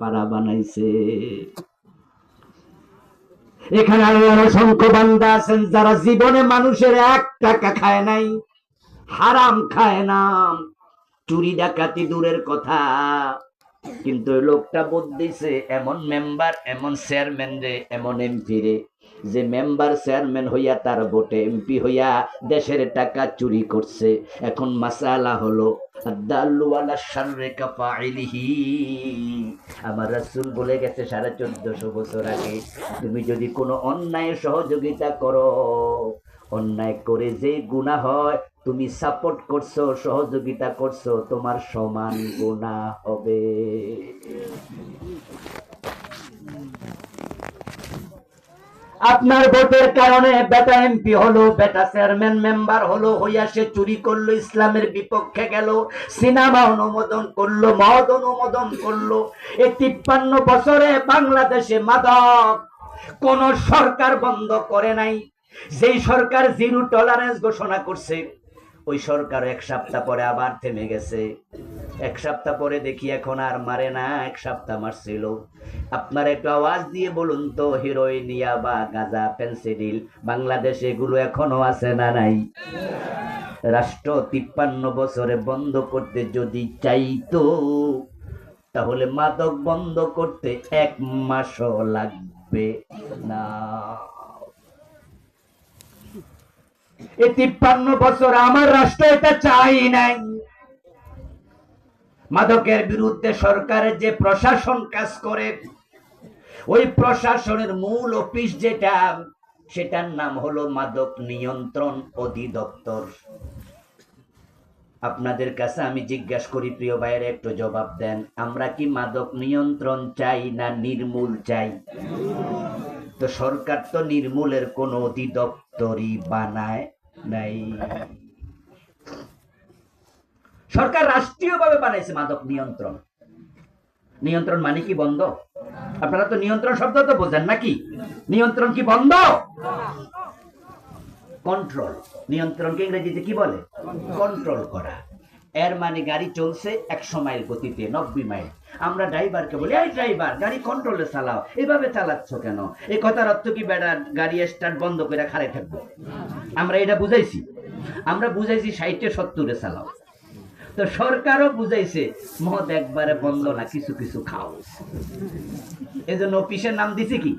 পাড়া বানাইছে। এখানে আল্লাহর অসংখ্য বান্দা আছেন যারা জীবনে মানুষের এক টাকা খায় নাই, হারাম খায় না। চুরি ডাকাতি দূরের কথা। কিন্তু লোকটা লোকটা বুদ্ধিছে এমন মেম্বার এমন চেয়ারম্যান রে, এমন এমপি রে, যে মেম্বার চেয়ারম্যান হইয়া তার ভোটে এমপি হইয়া দেশের টাকা চুরি করছে। এখন মাসালা হলো আমার রাসূল বলে গেছে সাড়ে চোদ্দশো বছর আগে, তুমি যদি কোনো অন্যায় সহযোগিতা করো অন্যায় করে যে গুণা হয়, তুমি সাপোর্ট করছ, সহযোগিতা করছ, তোমার সমান গুণা হবে। আপনার ভোটের কারণে বেটা এমপি হলো, বেটা চেয়ারম্যান মেম্বার হলো, হইয়া সে চুরি করল, ইসলামের বিপক্ষে গেল, সিনেমা অনুমোদন করল, মদ অনুমোদন করল। এই তিপ্পান্ন বছরে বাংলাদেশে মাদক কোন সরকার বন্ধ করে নাই। যেই সরকার জিরো টলারেন্স ঘোষণা করছে, ওই সরকার এক সপ্তাহ পরে আবার থেমে গেছে। এক সপ্তাহ পরে দেখি এখন আর মারে না, এক সপ্তাহ মারছিল। আপনার একটু আওয়াজ দিয়ে বলুন তো, হিরোইন বা গাঁজা, পেন্সিডিল, বাংলাদেশে এগুলো এখনও আছে না নাই? রাষ্ট্র তিপ্পান্ন বছরে বন্ধ করতে যদি চাইতো, তাহলে মাদক বন্ধ করতে এক মাসও লাগবে না। এই তিপ্পান্ন বছর আমার রাষ্ট্র এটা চাই নাই। মাদকের বিরুদ্ধে সরকারের যে প্রশাসন কাজ করে, ওই প্রশাসনের মূল অফিস যেটা, সেটার নাম হলো মাদক নিয়ন্ত্রণ অধিদপ্তর। আপনাদের কাছে আমি জিজ্ঞাসা করি, প্রিয় ভাইয়ের, একটু জবাব দেন। আমরা কি মাদক নিয়ন্ত্রণ চাই না নির্মূল চাই? তো সরকার তো নির্মূলের কোন অধিদপ্তরই বানায় নাই। সরকার রাষ্ট্রীয়ভাবে বানাইছে মাদক নিয়ন্ত্রণ। নিয়ন্ত্রণ মানে কি বন্ধ? আপনারা তো নিয়ন্ত্রণ শব্দ তো বোঝেন নাকি? নিয়ন্ত্রণ কি বন্ধ? কন্ট্রোল নিয়ন্ত্রণকে ইংরেজিতে কি বলে? কন্ট্রোল করা। এর মানে গাড়ি চলছে একশো মাইল গতিতে, নব্বই মাইল। আমরা ড্রাইভারকে বলি, এই ড্রাইভার, গাড়ি কন্ট্রোলে চালাও। এভাবে চালাচ্ছ কেন? এই কথার অর্থ কি বেড়া গাড়ি স্টার্ট বন্ধ করে খাড়ে থাকব। আমরা এটা বুঝাইছি। আমরা বুঝাইছি ষাটে সত্তরে চালাও। তো সরকারও বুঝাইছে, মদ একবারে বন্ধ না, কিছু কিছু খাও। এই জন্য অফিসের নাম দিছে কি?